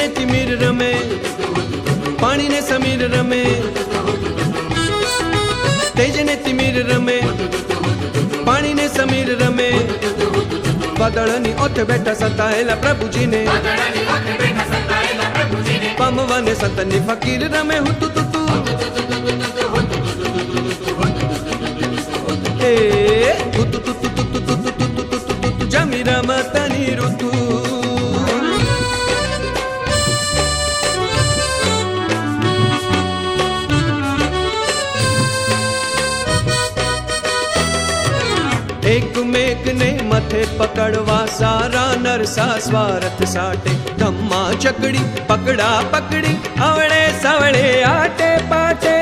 ને તિમિર રમે પાણી ને સમીર રમે તેજ ને તિમિર રમે પાણી ને સમીર રમે વાદળની ઓઠ બેઠા સતાયેલા પ્રભુજીને પામવાને ની ફકીર રમે હું તું તું તું જમી રમતની ઋતુ એકમેકને મથે પકડવા સારા નરસા સ્વાર્થ સાટે ધમ્મા ચકડી પકડા પકડી અવળે સવળે આટે પાટે.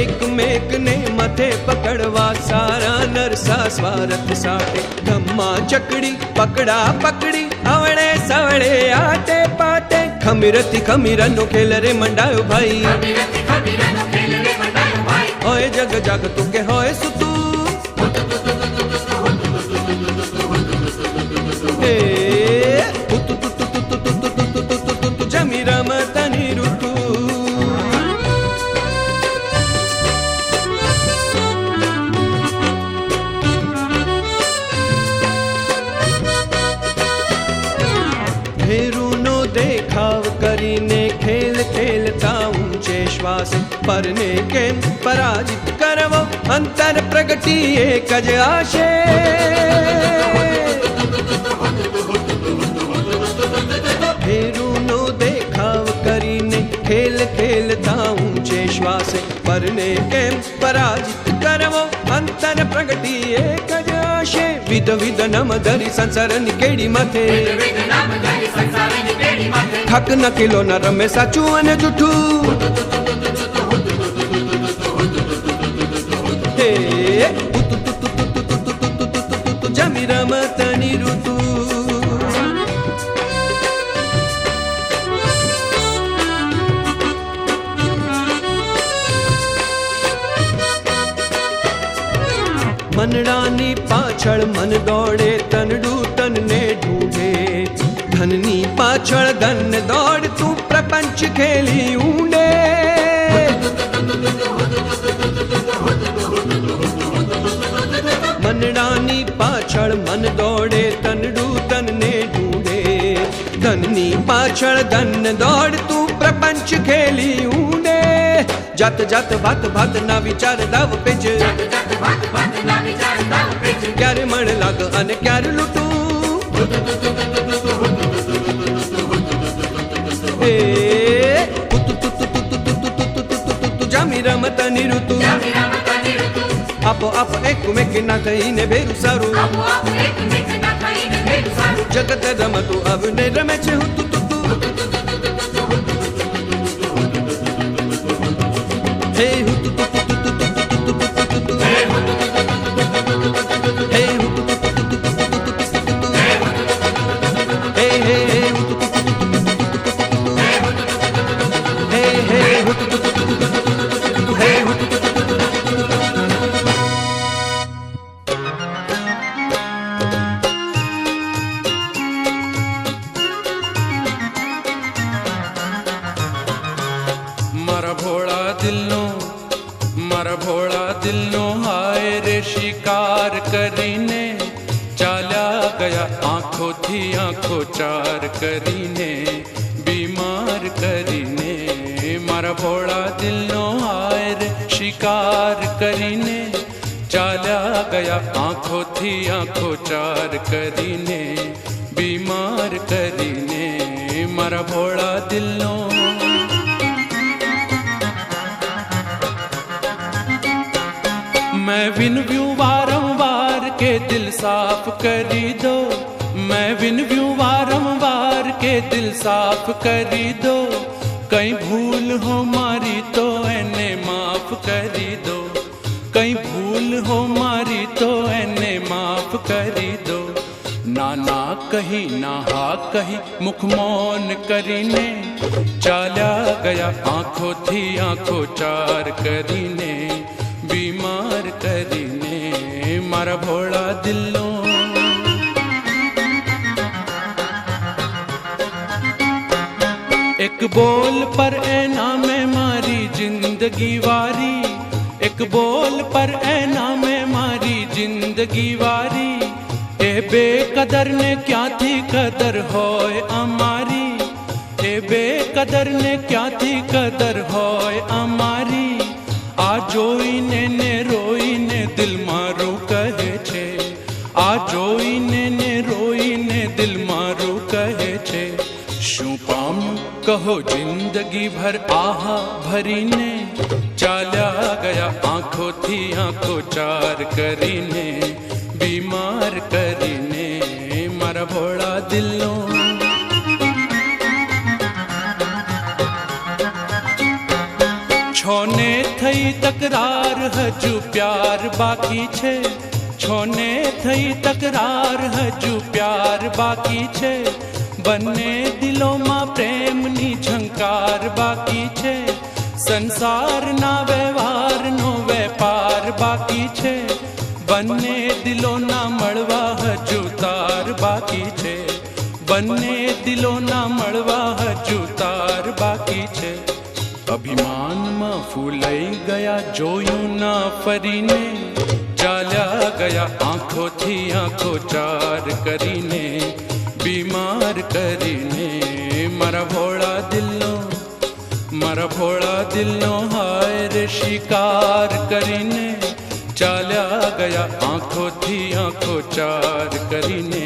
એકમેકને મથે પકડવા સારા નરસા સ્વાર્થ સાટે ધમ્મા ચકડી પકડા પકડી અવળે સવળે આટે પાટે. ખમીરથી ખમીરનો ખેલ રે મંડાયો ભાઈ. જગ તું કે હોય સુતું જમી રમતની ઋતુ હેરુનો દેખાવ કરીને ખેલ ખેલતા ઊંચે શ્વાસ પરને કેમ પરાજિત કરવો અંતર પ્રગતિ એક જ આશે ભેરુનો દેખાવ કરીને ખેલ ખેલતા ઊંચે શ્વાસે. પરને કેમ પરાજિત કરવો? અંતર પ્રગટી એક જ આશે વિધ વિધ નમ ધરી સંસારની કેડી માથે. થક ન કિલો ન રમે સાચું અને જૂઠું. રમતે જમી રમતની ઋતુ મનડાની પાછળ મન દોડે, તનડું તનને ઢૂંઢે. ધનની પાછળ ધન દોડ, તું પ્રપંચ ખેલી ઊંડે. આંધળાની પાછળ મન દોડે તનડું તનને ઢૂંઢે ધનની પાછળ ધન દોડતું પ્રપંચ ખેલી ઊંડે જત જાત ભાત ભાત ના વિચાર દાવ પેજ ક્યારે મણ લાગ અને ક્યારે લૂટું હે તું જામી રમત નિઋતુ આપો આપ એકમેક ના થઈને ભેરું સારું આપોઆપ. જગત રમતું આવને રમે છે હું તું તું તું હે करीने, बीमार करीने, मारा भोड़ा दिल नो आयर शिकार करीने चाला गया आँखों थी आँखों चार करीने, बीमार करीने, मारा भोड़ा दिल नो। मैं विन व्यू बारंबार के दिल साफ़ करी दो, मैं विन व्यू के दिल साफ़ करी दो। कहीं भूल हो मारी तो एने माफ़ करी दो। कहीं भूल हो मारी तो एने माफ़ करी दो। ना नाना कही नाहा कही, मुख मौन करीने। चाला गया आँखों थी, आँखों चार करीने। बीमार करीने, मारा भोला दिलों એક બોલ પર એના મેં મારી જિંદગી વારી એક બોલ પર એના મેં મારી જિંદગી વારી એ બે કદર ને ક્યાંથી કદર હોય અમારી એ બે કદર ને ક્યાંથી કદર હોય અમારી આ જોઈને ને રોઈને દિલ મારું કહે છે આ જોઈને ને રોઈને દિલ મારું કહે કહો જિંદગી ભર આહા ભરીને ચાલ્યા ગયા આંખોથી આંખો ચાર કરીને બીમાર કરીને મારા ભોળા દિલનો છોને થઈ તકરાર હજુ પ્યાર બાકી છે છોને થઈ તકરાર હજુ પ્યાર બાકી છે બંને દિલોમાં પ્રેમની ઝંકાર બાકી છે. સંસારના વ્યવહારનો વેપાર બાકી છે. બંને દિલોના મળવા હજુ તાર બાકી છે. બંને દિલોના મળવા હજુ તાર બાકી છે. અભિમાનમાં ફૂલાઈ ગયા, જોયું ના ફરીને. ચાલ્યા ગયા આંખોથી આંખો ચાર કરીને. બીમાર કરીને મારા ભોળા દિલનો મારા ભોળા દિલનો હાય શિકાર કરીને ચાલ્યા ગયા આંખોથી આંખો ચાર કરીને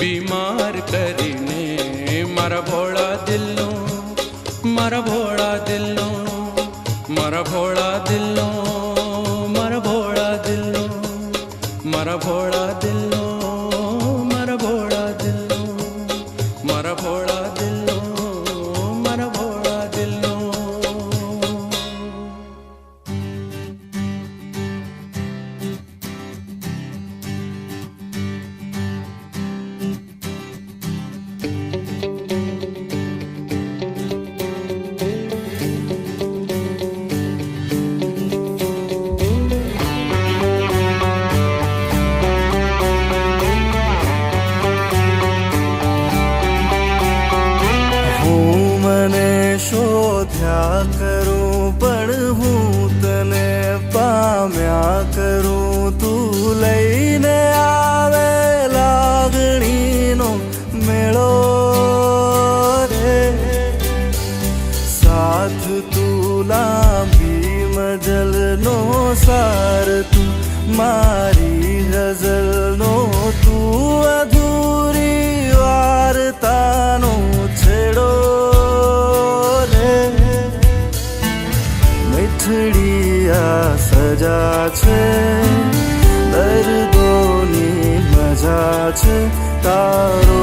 બીમાર કરીને મારા ભોળા દિલનો મારા ભોળા દિલનો મારા ભોળા દિલનો મારા ભોળા દિલનો મારા ભોળા મને શોધ્યા કરું, પણ હું તને પામ્યા કરું. તું લઈને આવે લાગણીનો મેળો રે. સાથ તું લાંબી, મજલનો સાર તું મારી ગઝલનો cantar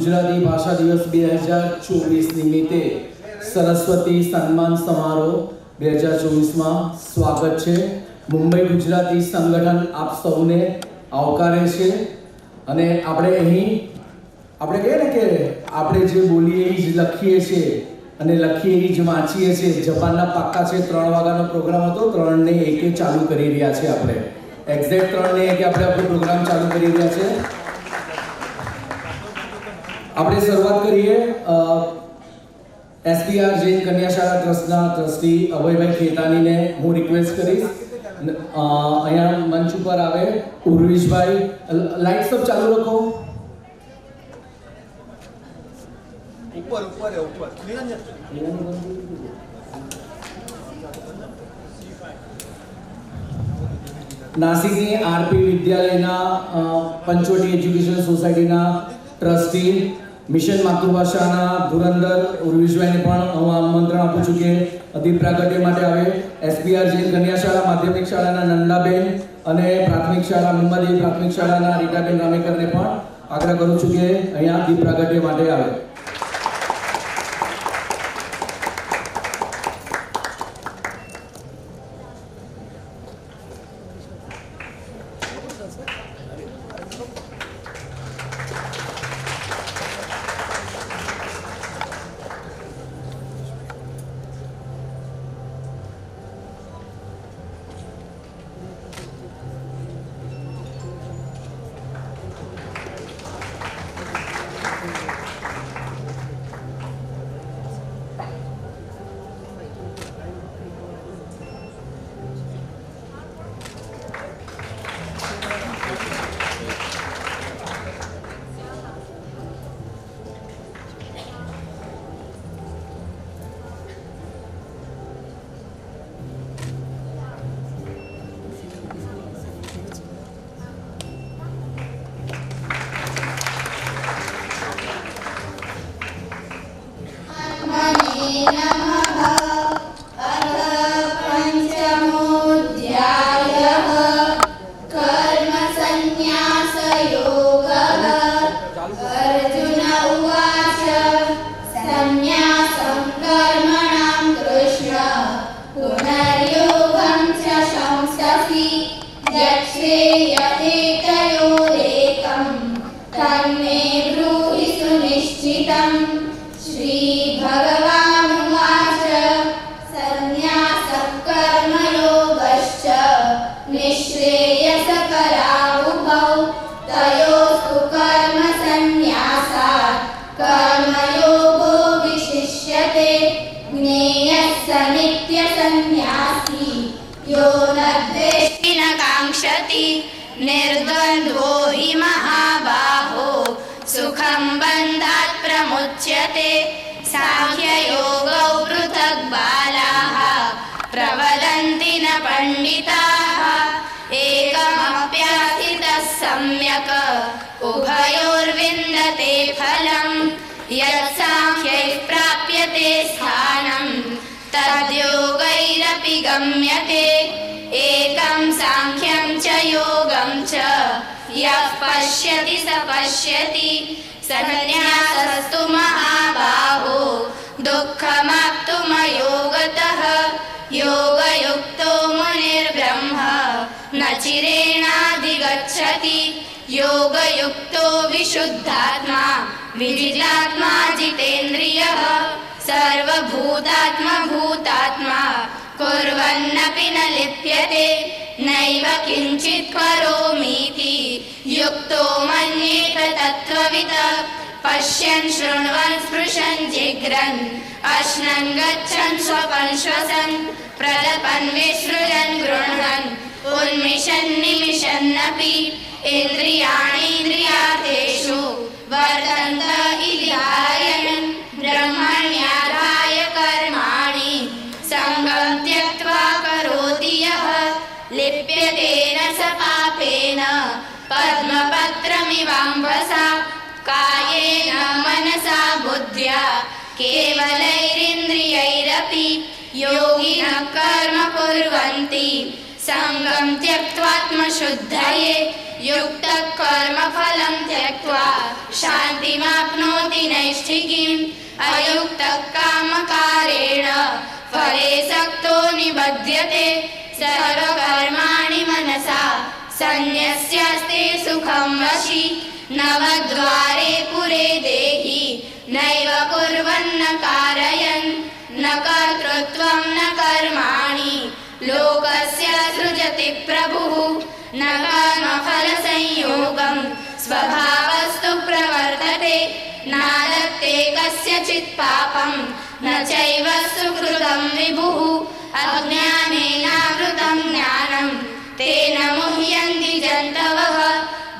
ગુજરાતી ભાષા દિવસ બે હજાર ચોવીસ નિમિત્તે સરસ્વતી સન્માન સમારોહ બે હજાર ચોવીસમાં સ્વાગત છે. મુંબઈ ગુજરાતી સંગઠન આપ સૌને આવકારે છે. અને આપણે અહીં, આપણે કહીએ ને કે આપણે જે બોલીએ એ જ લખીએ છીએ અને લખીએ એ જ વાંચીએ છીએ. જપાનના પાક્કા છે, ત્રણ વાગ્યાનો પ્રોગ્રામ હતો, ત્રણને એકે ચાલુ કરી રહ્યા છે આપણે. એક્ઝેક્ટ ત્રણને એકે આપણે આપણો પ્રોગ્રામ ચાલુ કરી રહ્યા છે. આપણે શરૂઆત કરીએ એસપીઆર જૈન કન્યાશાળા ટ્રસ્ટના ટ્રસ્ટી અભયભાઈ ખેતાનીને હું રિક્વેસ્ટ કરીશ. અહીંયા મંચ ઉપર આવે ઉર્વિશભાઈ. લાઈટ સબ ચાલુ રાખો. ઉપર ઉપર ઉપર. નાસિકની આરપી વિદ્યાલયના પંચોટી પંચવટી એજ્યુકેશન સોસાયટીના ટ્રસ્ટી મિશન માતૃભાષાના ધુરંધર ઉર્વિશભાઈને પણ હું આમંત્રણ આપું છું કે અધિક પ્રાગટ્ય માટે આવે એસબીઆર જૈન કન્યા શાળા માધ્યમિક શાળાના નંદાબેન અને પ્રાથમિક શાળા મુંબાદેવી પ્રાથમિક શાળાના રીટાબેન રામેકરને પણ આગ્રહ કરું છું કે અહીંયા દીપ પ્રાગટ્ય માટે આવે. निर्द्वन्द्वो हि महाबाहो। सुखं बन्धात् प्रमुच्यते साङ्ख्ययोगौ पृथक् बालाः। प्रवदन्ति न पण्डिताः एकमप्यास्थितः सम्यक्। उभयोर्विन्दते फलम् यत्साङ्ख्यैः प्राप्यते स्थानम् तद्योगैरपि गम्यते एकं साङ्ख्यं च यः पश्यति स पश्यति सन्न्यासस्तु महाबाहो दुःखमाप्तुमयोगतः योगयुक्तो मुनिर्ब्रह्म न चिरेणाधिगच्छति योगयुक्तो विशुद्धात्मा विजितात्मा जितेन्द्रियः सर्वभूतात्मभूतात्मा कुर्वन्नपि न लिप्यते नैव किञ्चित् करोमीति। युक्तो मन्येत तत्त्ववित् पश्यन् शृण्वन् स्पृशन् जिघ्रन् अश्नन् गच्छन् स्वपन् श्वसन् प्रलपन् विसृजन् गृह्णन् उन्मिषन् निमिषन्नपि। इन्द्रियाणीन्द्रियार्थेषु वर्तन्त इति धारयन् ब्रह्मण्याधाय लिप्यतेन स पापेन पद्मपत्रमिवाम्भसा कायेन मनसा बुद्ध्या केवलैरिन्द्रियैरपि योगिनः कर्म कुर्वन्ति। सङ्गं त्यक्त्वात्मशुद्धये युक्तः कर्मफलं त्यक्त्वा शान्तिमाप्नोति नैष्ठिकीम् अयुक्तः कामकारेण फले सक्तो निबध्यते सर्वकर्माणि मनसा सन्न्यस्यास्ते सुखं वशि नवद्वारे पुरे देहि नैव कुर्वन्न कारयन् न कर्तृत्वं न कर्माणि लोकस्य सृजति प्रभुः न कर्मफलसंयोगं स्वभावस्तु प्रवर्तते नादत्ते कस्यचित् पापं न चैव सुकृतं विभुः तेन मुह्यन्ति जन्तवः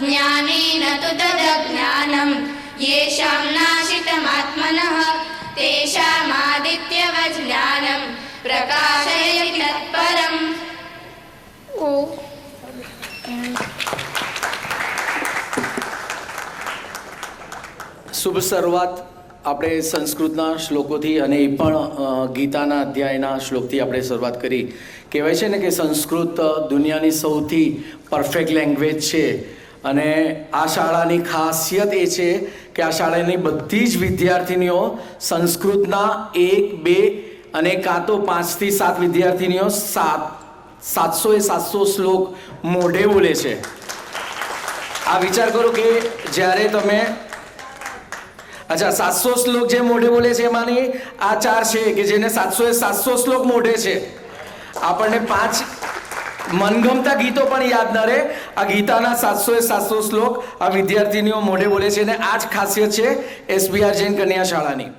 ज्ञानेन तु तदज्ञानं येषां नाशितमात्मनः तेषामादित्यवज्ञानं प्रकाशयति तत्परम् ओ શુભ શરૂઆત આપણે સંસ્કૃતના શ્લોકોથી અને એ પણ ગીતાના અધ્યાયના શ્લોકથી આપણે શરૂઆત કરી. કહેવાય છે ને કે સંસ્કૃત દુનિયાની સૌથી પરફેક્ટ લેંગ્વેજ છે. અને આ શાળાની ખાસિયત એ છે કે આ શાળાની બધી જ વિદ્યાર્થીનીઓ સંસ્કૃતના એક, બે અને કાં તો પાંચથી સાત વિદ્યાર્થીનીઓ સાત, સાતસો એ સાતસો શ્લોક મોઢે બોલે છે. આ વિચાર કરો કે જ્યારે તમે અચ્છા, સાતસો શ્લોક જે મોઢે બોલે છે એમાંની આ ચાર છે કે જેને સાતસો એ સાતસો શ્લોક મોઢે છે. આપણને પાંચ મનગમતા ગીતો પણ યાદ ન રહે. આ ગીતાના સાતસો એ સાતસો શ્લોક આ વિદ્યાર્થીનીઓ મોઢે બોલે છે અને આ જ ખાસિયત છે એસબીઆર જૈન કન્યા શાળાની